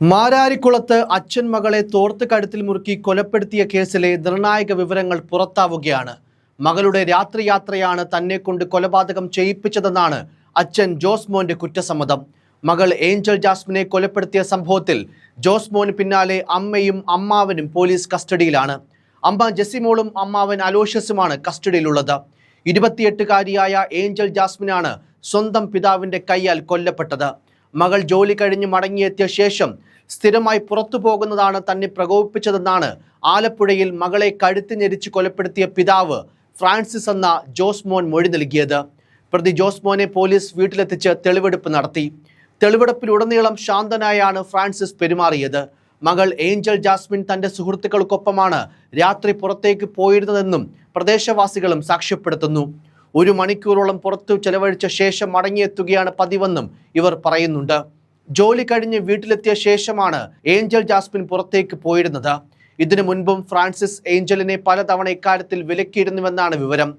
മാരാരിക്കുളത്ത് അച്ഛൻ മകളെ തോർത്ത് കഴുത്തിൽ മുറുക്കി കൊലപ്പെടുത്തിയ കേസിലെ നിർണായക വിവരങ്ങൾ പുറത്താവുകയാണ്. മകളുടെ രാത്രിയാത്രയാണ് തന്നെ കൊണ്ട് കൊലപാതകം ചെയ്യിപ്പിച്ചതെന്നാണ് അച്ഛൻ ജോസ്മോന്റെ കുറ്റസമ്മതം. മകൾ ഏഞ്ചൽ ജാസ്മിനെ കൊലപ്പെടുത്തിയ സംഭവത്തിൽ ജോസ്മോന് പിന്നാലെ അമ്മയും അമ്മാവനും പോലീസ് കസ്റ്റഡിയിലാണ്. അമ്മ ജെസിമോളും അമ്മാവൻ അലോഷ്യസുമാണ് കസ്റ്റഡിയിലുള്ളത്. ഇരുപത്തിയെട്ടുകാരിയായ ഏഞ്ചൽ ജാസ്മിനാണ് സ്വന്തം പിതാവിന്റെ കൈയാൽ കൊല്ലപ്പെട്ടത്. മകൾ ജോലി കഴിഞ്ഞ് മടങ്ങിയെത്തിയ ശേഷം സ്ഥിരമായി പുറത്തു പോകുന്നതാണ് തന്നെ പ്രകോപിപ്പിച്ചതെന്നാണ് ആലപ്പുഴയിൽ മകളെ കഴുത്ത് ഞെരിച്ച് കൊലപ്പെടുത്തിയ പിതാവ് ഫ്രാൻസിസ് എന്ന ജോസ്മോൻ മൊഴി നൽകിയത്. പ്രതി ജോസ്മോനെ പോലീസ് വീട്ടിലെത്തിച്ച് തെളിവെടുപ്പ് നടത്തി. തെളിവെടുപ്പിലുടനീളം ശാന്തനായാണ് ഫ്രാൻസിസ് പെരുമാറിയത്. മകൾ ഏഞ്ചൽ ജാസ്മിൻ തന്റെ സുഹൃത്തുക്കൾക്കൊപ്പമാണ് രാത്രി പുറത്തേക്ക് പോയിരുന്നതെന്നും പ്രദേശവാസികളും സാക്ഷ്യപ്പെടുത്തുന്നു. ഒരു മണിക്കൂറോളം പുറത്തു ചെലവഴിച്ച ശേഷം മടങ്ങിയെത്തുകയാണ് പതിവെന്നും ഇവർ പറയുന്നുണ്ട്. ജോലി കഴിഞ്ഞ് വീട്ടിലെത്തിയ ശേഷമാണ് ഏഞ്ചൽ ജാസ്മിൻ പുറത്തേക്ക് പോയിരുന്നത്. ഇതിനു മുൻപും ഫ്രാൻസിസ് ഏഞ്ചലിനെ പലതവണ ഇക്കാര്യത്തിൽ വിലക്കിയിരുന്നുവെന്നാണ് വിവരം.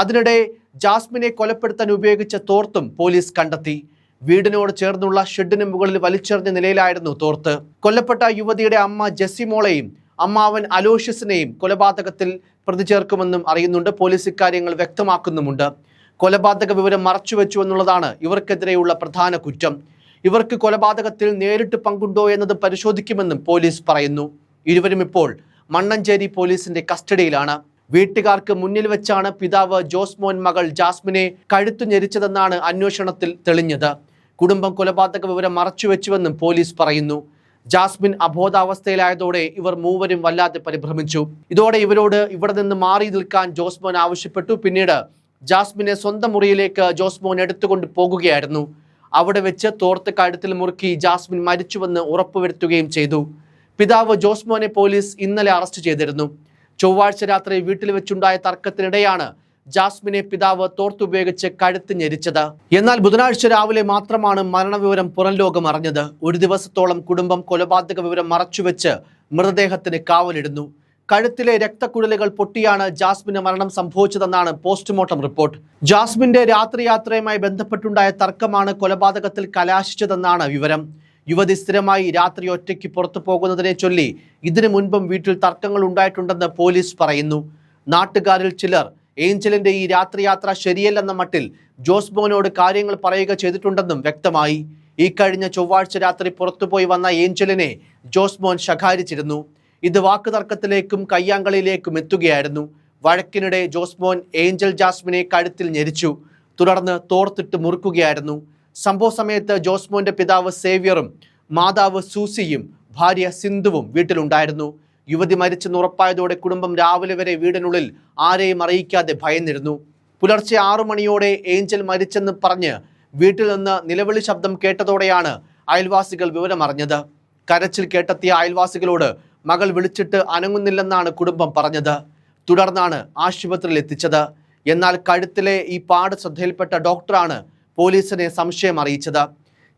അതിനിടെ ജാസ്മിനെ കൊലപ്പെടുത്താൻ ഉപയോഗിച്ച തോർത്തും പോലീസ് കണ്ടെത്തി. വീടിനോട് ചേർന്നുള്ള ഷെഡിന് മുകളിൽ വലിച്ചെറിഞ്ഞ നിലയിലായിരുന്നു തോർത്ത്. കൊല്ലപ്പെട്ട യുവതിയുടെ അമ്മ ജെസിമോളെയും അമ്മാവൻ അലോഷ്യസിനെയും കൊലപാതകത്തിൽ പ്രതി ചേർക്കുമെന്നും അറിയുന്നുണ്ട്. പോലീസ് ഇക്കാര്യങ്ങൾ വ്യക്തമാക്കുന്നുമുണ്ട്. കൊലപാതക വിവരം മറച്ചുവെച്ചു എന്നുള്ളതാണ് ഇവർക്കെതിരെയുള്ള പ്രധാന കുറ്റം. ഇവർക്ക് കൊലപാതകത്തിൽ നേരിട്ട് പങ്കുണ്ടോ എന്നത് പരിശോധിക്കുമെന്നും പോലീസ് പറയുന്നു. ഇരുവരും ഇപ്പോൾ മണ്ണഞ്ചേരി പോലീസിന്റെ കസ്റ്റഡിയിലാണ്. വീട്ടുകാർക്ക് മുന്നിൽ വെച്ചാണ് പിതാവ് ജോസ്മോൻ മകൾ ജാസ്മിനെ കഴുത്തു ഞെരിച്ചതെന്നാണ് അന്വേഷണത്തിൽ തെളിഞ്ഞത്. കുടുംബം കൊലപാതക വിവരം മറച്ചുവെച്ചുവെന്നും പോലീസ് പറയുന്നു. ജാസ്മിൻ അബോധാവസ്ഥയിലായതോടെ ഇവർ മൂവരും വല്ലാതെ പരിഭ്രമിച്ചു. ഇതോടെ ഇവരോട് ഇവിടെ നിന്ന് മാറി നിൽക്കാൻ ജോസ്മോൻ ആവശ്യപ്പെട്ടു. പിന്നീട് ജാസ്മിനെ സ്വന്തം മുറിയിലേക്ക് ജോസ്മോൻ എടുത്തുകൊണ്ട് പോകുകയായിരുന്നു. അവിടെ വെച്ച് തോർത്ത് കഴുത്തിൽ മുറുക്കി ജാസ്മിൻ മരിച്ചുവെന്ന് ഉറപ്പുവരുത്തുകയും ചെയ്തു. പിതാവ് ജോസ്മോനെ പോലീസ് ഇന്നലെ അറസ്റ്റ് ചെയ്തിരുന്നു. ചൊവ്വാഴ്ച രാത്രി വീട്ടിൽ വെച്ചുണ്ടായ തർക്കത്തിനിടെയാണ് ജാസ്മിനെ പിതാവ് തോർത്തുപയോഗിച്ച് കഴുത്ത് ഞെരിച്ചത്. എന്നാൽ ബുധനാഴ്ച രാവിലെ മാത്രമാണ് മരണവിവരം പുറം ലോകം അറിഞ്ഞത്. ഒരു ദിവസത്തോളം കുടുംബം കൊലപാതക വിവരം മറച്ചുവെച്ച് മൃതദേഹത്തിന് കാവലിടുന്നു. കഴുത്തിലെ രക്തക്കുഴലുകൾ പൊട്ടിയാണ് ജാസ്മിന് മരണം സംഭവിച്ചതെന്നാണ് പോസ്റ്റ്മോർട്ടം റിപ്പോർട്ട്. ജാസ്മിന്റെ രാത്രിയാത്രയുമായി ബന്ധപ്പെട്ടുണ്ടായ തർക്കമാണ് കൊലപാതകത്തിൽ കലാശിച്ചതെന്നാണ് വിവരം. യുവതി സ്ഥിരമായി രാത്രി ഒറ്റയ്ക്ക് പുറത്തു പോകുന്നതിനെ ചൊല്ലി ഇതിനു മുൻപും വീട്ടിൽ തർക്കങ്ങൾ ഉണ്ടായിട്ടുണ്ടെന്ന് പോലീസ് പറയുന്നു. നാട്ടുകാരിൽ ചിലർ ഏഞ്ചലിന്റെ ഈ രാത്രിയാത്ര ശരിയല്ലെന്ന മട്ടിൽ ജോസ്ബോനോട് കാര്യങ്ങൾ പറയുക ചെയ്തിട്ടുണ്ടെന്നും വ്യക്തമായി. ഈ കഴിഞ്ഞ ചൊവ്വാഴ്ച രാത്രി പുറത്തുപോയി വന്ന ഏഞ്ചലിനെ ജോസ്ബോൻ ശകാരിച്ചിരുന്നു. ഇത് വാക്കുതർക്കത്തിലേക്കും കയ്യാങ്കളിയിലേക്കും എത്തുകയായിരുന്നു. വഴക്കിനിടെ ജോസ്മോൻ ഏഞ്ചൽ ജാസ്മിനെ കഴുത്തിൽ ഞെരിച്ചു. തുടർന്ന് തോർത്തിട്ട് മുറുക്കുകയായിരുന്നു. സംഭവ സമയത്ത് ജോസ്മോന്റെ പിതാവ് സേവ്യറും മാതാവ് സൂസിയും ഭാര്യ സിന്ധുവും വീട്ടിലുണ്ടായിരുന്നു. യുവതി മരിച്ചെന്ന് ഉറപ്പായതോടെ കുടുംബം രാവിലെ വരെ വീടിനുള്ളിൽ ആരെയും അറിയിക്കാതെ ഭയന്നിരുന്നു. പുലർച്ചെ ആറു മണിയോടെ ഏഞ്ചൽ മരിച്ചെന്ന് പറഞ്ഞ് വീട്ടിൽ നിന്ന് നിലവിളി ശബ്ദം കേട്ടതോടെയാണ് അയൽവാസികൾ വിവരമറിഞ്ഞത്. കരച്ചിൽ കേട്ടെത്തിയ അയൽവാസികളോട് മകൾ വിളിച്ചിട്ട് അനങ്ങുന്നില്ലെന്നാണ് കുടുംബം പറഞ്ഞത്. തുടർന്നാണ് ആശുപത്രിയിൽ എത്തിച്ചത്. എന്നാൽ കഴുത്തിലെ ഈ പാട് ശ്രദ്ധയിൽപ്പെട്ട ഡോക്ടറാണ് പോലീസിനെ സംശയം അറിയിച്ചത്.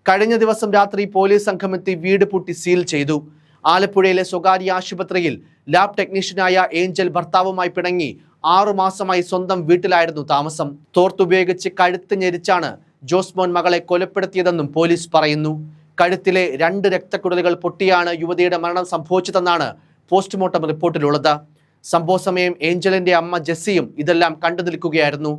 കഴിഞ്ഞ ദിവസം രാത്രി പോലീസ് സംഘമെത്തി വീട് പൂട്ടി സീൽ ചെയ്തു. ആലപ്പുഴയിലെ സ്വകാര്യ ആശുപത്രിയിൽ ലാബ് ടെക്നീഷ്യനായ ഏഞ്ചൽ ഭർത്താവുമായി പിണങ്ങി ആറുമാസമായി സ്വന്തം വീട്ടിലായിരുന്നു താമസം. തോർത്തുപയോഗിച്ച് കഴുത്ത് ഞെരിച്ചാണ് ജോസ്മോൻ മകളെ കൊലപ്പെടുത്തിയതെന്നും പോലീസ് പറയുന്നു. കഴുത്തിലെ രണ്ട് രക്തക്കുടലുകൾ പൊട്ടിയാണ് യുവതിയുടെ മരണം സംഭവിച്ചതെന്നാണ് പോസ്റ്റ്മോർട്ടം റിപ്പോർട്ടിലുള്ളത്. സംഭവ സമയം ഏഞ്ചലിന്റെ അമ്മ ജെസ്സിയും ഇതെല്ലാം കണ്ടു നിൽക്കുകയായിരുന്നു.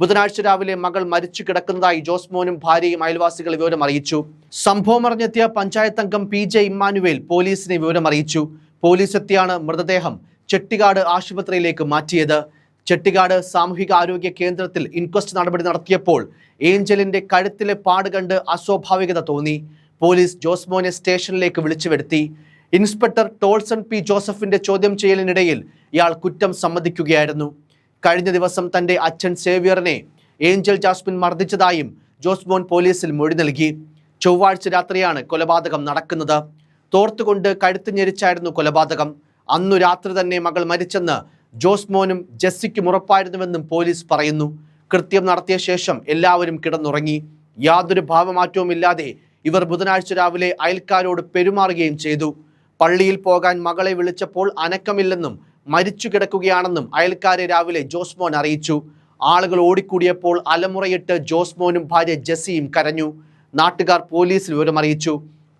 ബുധനാഴ്ച രാവിലെ മകൾ മരിച്ചു കിടക്കുന്നതായി ജോസ്മോനും ഭാര്യയും അയൽവാസികൾ വിവരം അറിയിച്ചു. സംഭവം അറിഞ്ഞെത്തിയ പഞ്ചായത്ത് അംഗം പി ജെ ഇമ്മാനുവേൽ പോലീസിനെ വിവരം അറിയിച്ചു. പോലീസ് എത്തിയാണ് മൃതദേഹം ചെട്ടിക്കാട് ആശുപത്രിയിലേക്ക് മാറ്റിയത്. ചെട്ടിക്കാട് സാമൂഹിക ആരോഗ്യ കേന്ദ്രത്തിൽ ഇൻക്വസ്റ്റ് നടപടി നടത്തിയപ്പോൾ ഏഞ്ചലിന്റെ കഴുത്തിലെ പാട് കണ്ട് അസ്വാഭാവികത തോന്നി. പോലീസ് ജോസ്മോനെ സ്റ്റേഷനിലേക്ക് വിളിച്ചു വരുത്തി. ഇൻസ്പെക്ടർ ടോൾസൺ പി ജോസഫിന്റെ ചോദ്യം ചെയ്യലിനിടയിൽ ഇയാൾ കുറ്റം സമ്മതിക്കുകയായിരുന്നു. കഴിഞ്ഞ ദിവസം തന്റെ അച്ഛൻ സേവിയറിനെ ഏഞ്ചൽ ജാസ്മിൻ മർദ്ദിച്ചതായും ജോസ്മോൻ പോലീസിൽ മൊഴി നൽകി. ചൊവ്വാഴ്ച രാത്രിയാണ് കൊലപാതകം നടക്കുന്നത്. തോർത്തുകൊണ്ട് കഴുത്ത് ഞെരിച്ചായിരുന്നു കൊലപാതകം. അന്നു രാത്രി തന്നെ മകൾ മരിച്ചെന്ന് ജോസ്മോനും ജെസ്സിക്കും ഉറപ്പായിരുന്നുവെന്നും പോലീസ് പറയുന്നു. കൃത്യം നടത്തിയ ശേഷം എല്ലാവരും കിടന്നുറങ്ങി. യാതൊരു ഭാവമാറ്റവും ഇല്ലാതെ ഇവർ ബുധനാഴ്ച രാവിലെ അയൽക്കാരോട് പെരുമാറുകയും ചെയ്തു. പള്ളിയിൽ പോകാൻ മകളെ വിളിച്ചപ്പോൾ അനക്കമില്ലെന്നും മരിച്ചു കിടക്കുകയാണെന്നും അയൽക്കാരെ രാവിലെ ജോസ്മോൻ അറിയിച്ചു. ആളുകൾ ഓടിക്കൂടിയപ്പോൾ അലമുറയിട്ട് ജോസ്മോനും ഭാര്യ ജെസ്സിയും കരഞ്ഞു. നാട്ടുകാർ പോലീസിൽ വിവരമറിയിച്ചു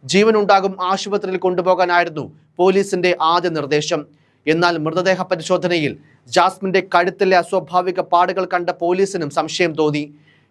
ജീവനുണ്ടാകും ആശുപത്രിയിൽ കൊണ്ടുപോകാനായിരുന്നു പോലീസിന്റെ ആദ്യ നിർദ്ദേശം. എന്നാൽ മൃതദേഹ പരിശോധനയിൽ ജാസ്മിന്റെ കഴുത്തിലെ അസ്വാഭാവിക പാടുകൾ കണ്ട പോലീസിനും സംശയം തോന്നി.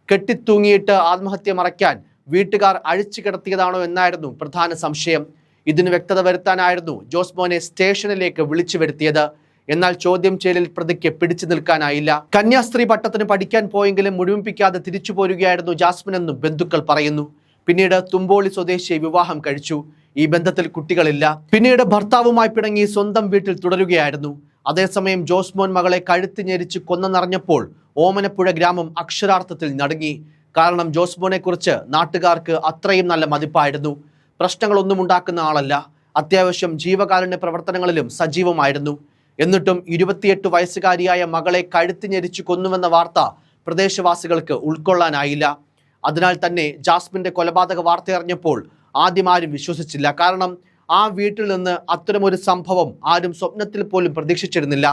കെട്ടിത്തൂങ്ങിയിട്ട് ആത്മഹത്യ മറയ്ക്കാൻ വീട്ടുകാർ അഴിച്ചു കിടത്തിയതാണോ എന്നായിരുന്നു പ്രധാന സംശയം. ഇതിന് വ്യക്തത വരുത്താനായിരുന്നു ജോസ് മോനെ സ്റ്റേഷനിലേക്ക് വിളിച്ചു വരുത്തിയത്. എന്നാൽ ചോദ്യം ചെയ്യലിൽ പ്രതിക്ക് പിടിച്ചു നിൽക്കാനായില്ല. കന്യാസ്ത്രീ പട്ടത്തിന് പഠിക്കാൻ പോയെങ്കിലും മുഴുമിപ്പിക്കാതെ തിരിച്ചു പോരുകയായിരുന്നു ജാസ്മിൻ എന്നും ബന്ധുക്കൾ പറയുന്നു. പിന്നീട് തുമ്പോളി സ്വദേശിയെ വിവാഹം കഴിച്ചു. ഈ ബന്ധത്തിൽ കുട്ടികളില്ല. പിന്നീട് ഭർത്താവുമായി പിണങ്ങി സ്വന്തം വീട്ടിൽ തുടരുകയായിരുന്നു. അതേസമയം ജോസ്മോൻ മകളെ കഴുത്തി ഞെരിച്ച് കൊന്നെന്നറിഞ്ഞപ്പോൾ ഓമനപ്പുഴ ഗ്രാമം അക്ഷരാർത്ഥത്തിൽ നടുങ്ങി. കാരണം ജോസ്ബോനെ കുറിച്ച് നാട്ടുകാർക്ക് അത്രയും നല്ല മതിപ്പായിരുന്നു. പ്രശ്നങ്ങളൊന്നും ഉണ്ടാക്കുന്ന ആളല്ല. അത്യാവശ്യം ജീവകാരുണ്യ പ്രവർത്തനങ്ങളിലും സജീവമായിരുന്നു. എന്നിട്ടും ഇരുപത്തിയെട്ട് വയസ്സുകാരിയായ മകളെ കഴുത്തി ഞെരിച്ചു കൊന്നുവെന്ന വാർത്ത പ്രദേശവാസികൾക്ക് ഉൾക്കൊള്ളാനായില്ല. അതിനാൽ തന്നെ ജാസ്മിന്റെ കൊലപാതക വാർത്ത അറിഞ്ഞപ്പോൾ ആദ്യം ആരും വിശ്വസിച്ചില്ല. കാരണം ആ വീട്ടിൽ നിന്ന് അത്തരമൊരു സംഭവം ആരും സ്വപ്നത്തിൽ പോലും പ്രതീക്ഷിച്ചിരുന്നില്ല.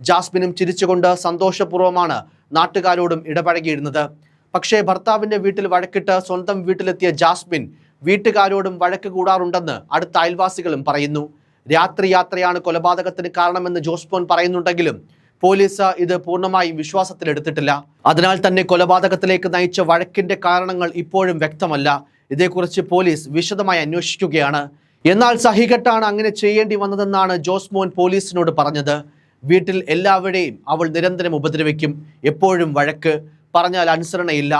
ജാസ്മിനും ചിരിച്ചുകൊണ്ട് സന്തോഷപൂർവമാണ് നാട്ടുകാരോടും ഇടപഴകിയിരുന്നത്. പക്ഷേ ഭർത്താവിന്റെ വീട്ടിൽ വഴക്കിട്ട് സ്വന്തം വീട്ടിലെത്തിയ ജാസ്മിൻ വീട്ടുകാരോടും വഴക്ക് കൂടാറുണ്ടെന്ന് അടുത്ത അയൽവാസികളും പറയുന്നു. രാത്രി യാത്രയാണ് കൊലപാതകത്തിന് കാരണമെന്ന് ജോസ്പോൻ പറയുന്നുണ്ടെങ്കിലും പോലീസ് ഇത് പൂർണമായും വിശ്വാസത്തിലെടുത്തിട്ടില്ല അതിനാൽ തന്നെ കൊലപാതകത്തിലേക്ക് നയിച്ച വഴക്കിന്റെ കാരണങ്ങൾ ഇപ്പോഴും വ്യക്തമല്ല. ഇതേക്കുറിച്ച് പോലീസ് വിശദമായി അന്വേഷിക്കുകയാണ്. എന്നാൽ സഹികെട്ടാണ് അങ്ങനെ ചെയ്യേണ്ടി വന്നതെന്നാണ് ജോസ്മോൻ പോലീസിനോട് പറഞ്ഞത്. വീട്ടിൽ എല്ലാവരെയും അവൾ നിരന്തരം ഉപദ്രവിക്കും. എപ്പോഴും വഴക്ക്. പറഞ്ഞാൽ അനുസരണയില്ല.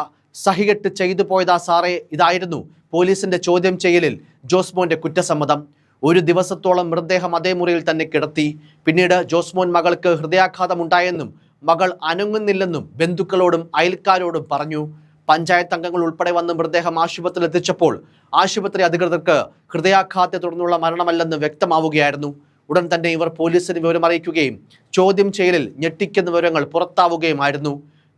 സഹികെട്ട് ചെയ്തു പോയതാ സാറേ ഇതായിരുന്നു പോലീസിന്റെ ചോദ്യം ചെയ്യലിൽ ജോസ്മോന്റെ കുറ്റസമ്മതം. ഒരു ദിവസത്തോളം മൃതദേഹം അതേ മുറിയിൽ തന്നെ കിടത്തി. പിന്നീട് ജോസ്മോൻ മകൾക്ക് ഹൃദയാഘാതം ഉണ്ടായെന്നും മകൾ അനങ്ങുന്നില്ലെന്നും ബന്ധുക്കളോടും അയൽക്കാരോടും പറഞ്ഞു. പഞ്ചായത്ത് അംഗങ്ങൾ ഉൾപ്പെടെ വന്ന് മൃതദേഹം ആശുപത്രിയിൽ എത്തിച്ചപ്പോൾ ആശുപത്രി അധികൃതർക്ക് ഹൃദയാഘാതത്തെ തുടർന്നുള്ള മരണമല്ലെന്ന് വ്യക്തമാവുകയായിരുന്നു. ഉടൻ തന്നെ ഇവർ പോലീസിന് വിവരം അറിയിക്കുകയും ചോദ്യം ചെയ്യലിൽ ഞെട്ടിക്കുന്ന വിവരങ്ങൾ പുറത്താവുകയുമായിരുന്നു.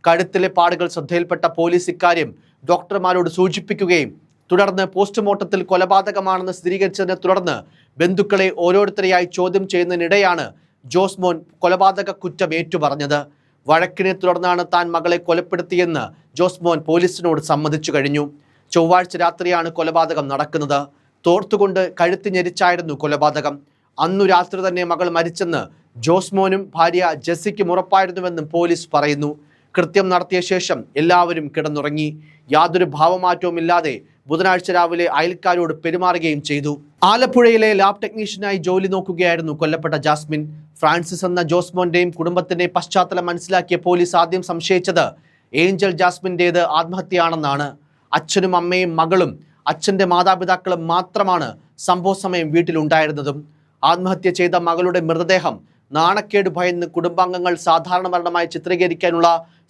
കഴുത്തിലെ പാടുകൾ ശ്രദ്ധയിൽപ്പെട്ട പോലീസ് ഇക്കാര്യം ഡോക്ടർമാരോട് സൂചിപ്പിക്കുകയും തുടർന്ന് പോസ്റ്റ്മോർട്ടത്തിൽ കൊലപാതകമാണെന്ന് സ്ഥിരീകരിച്ചതിനെ തുടർന്ന് ബന്ധുക്കളെ ഓരോരുത്തരെയായി ചോദ്യം ചെയ്യുന്നതിനിടെയാണ് ജോസ്മോൻ കൊലപാതക കുറ്റം ഏറ്റുപറഞ്ഞത്. വഴക്കിനെ തുടർന്നാണ് താൻ മകളെ കൊലപ്പെടുത്തിയെന്ന് ജോസ്മോൻ പോലീസിനോട് സമ്മതിച്ചു കഴിഞ്ഞു. ചൊവ്വാഴ്ച രാത്രിയാണ് കൊലപാതകം നടക്കുന്നത്. തോർത്തുകൊണ്ട് കഴുത്തി ഞെരിച്ചായിരുന്നു കൊലപാതകം. അന്നു രാത്രി തന്നെ മകൾ മരിച്ചെന്ന് ജോസ്മോനും ഭാര്യ ജെസ്സിക്കും ഉറപ്പായിരുന്നുവെന്നും പോലീസ് പറയുന്നു. കൃത്യം നടത്തിയ ശേഷം എല്ലാവരും കിടന്നുറങ്ങി. യാതൊരു ഭാവമാറ്റവുമില്ലാതെ ബുധനാഴ്ച രാവിലെ അയൽക്കാരോട് പെരുമാറുകയും ചെയ്തു. ആലപ്പുഴയിലെ ലാബ് ടെക്നീഷ്യനായി ജോലി നോക്കുകയായിരുന്നു കൊല്ലപ്പെട്ട ജാസ്മിൻ. ഫ്രാൻസിസ് എന്ന ജോസ്മോന്റെയും കുടുംബത്തിന്റെയും പശ്ചാത്തലം മനസ്സിലാക്കിയ പോലീസ് ആദ്യം സംശയിച്ചത് ഏഞ്ചൽ ജാസ്മിന്റേത് ആത്മഹത്യയാണെന്നാണ്. അച്ഛനും അമ്മയും മകളും അച്ഛന്റെ മാതാപിതാക്കളും മാത്രമാണ് സംഭവ സമയം വീട്ടിലുണ്ടായിരുന്നതും. ആത്മഹത്യ ചെയ്ത മകളുടെ മൃതദേഹം നാണക്കേട് ഭയന്ന് കുടുംബാംഗങ്ങൾ സാധാരണ മരണമായി ചിത്രീകരിക്കാനുള്ള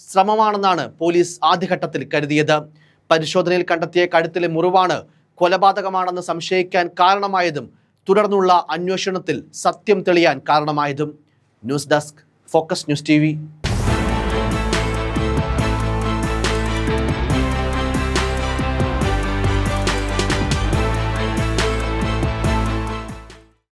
ശ്രമമാണെന്നാണ് പോലീസ് ആദ്യഘട്ടത്തിൽ കരുതിയത്. പരിശോധനയിൽ കണ്ടെത്തിയ കഴുത്തിലെ മുറിവാണ് കൊലപാതകമാണെന്ന് സംശയിക്കാൻ കാരണമായതും തുടർന്നുള്ള അന്വേഷണത്തിൽ സത്യം തെളിയാൻ കാരണമായതും. News desk focus news T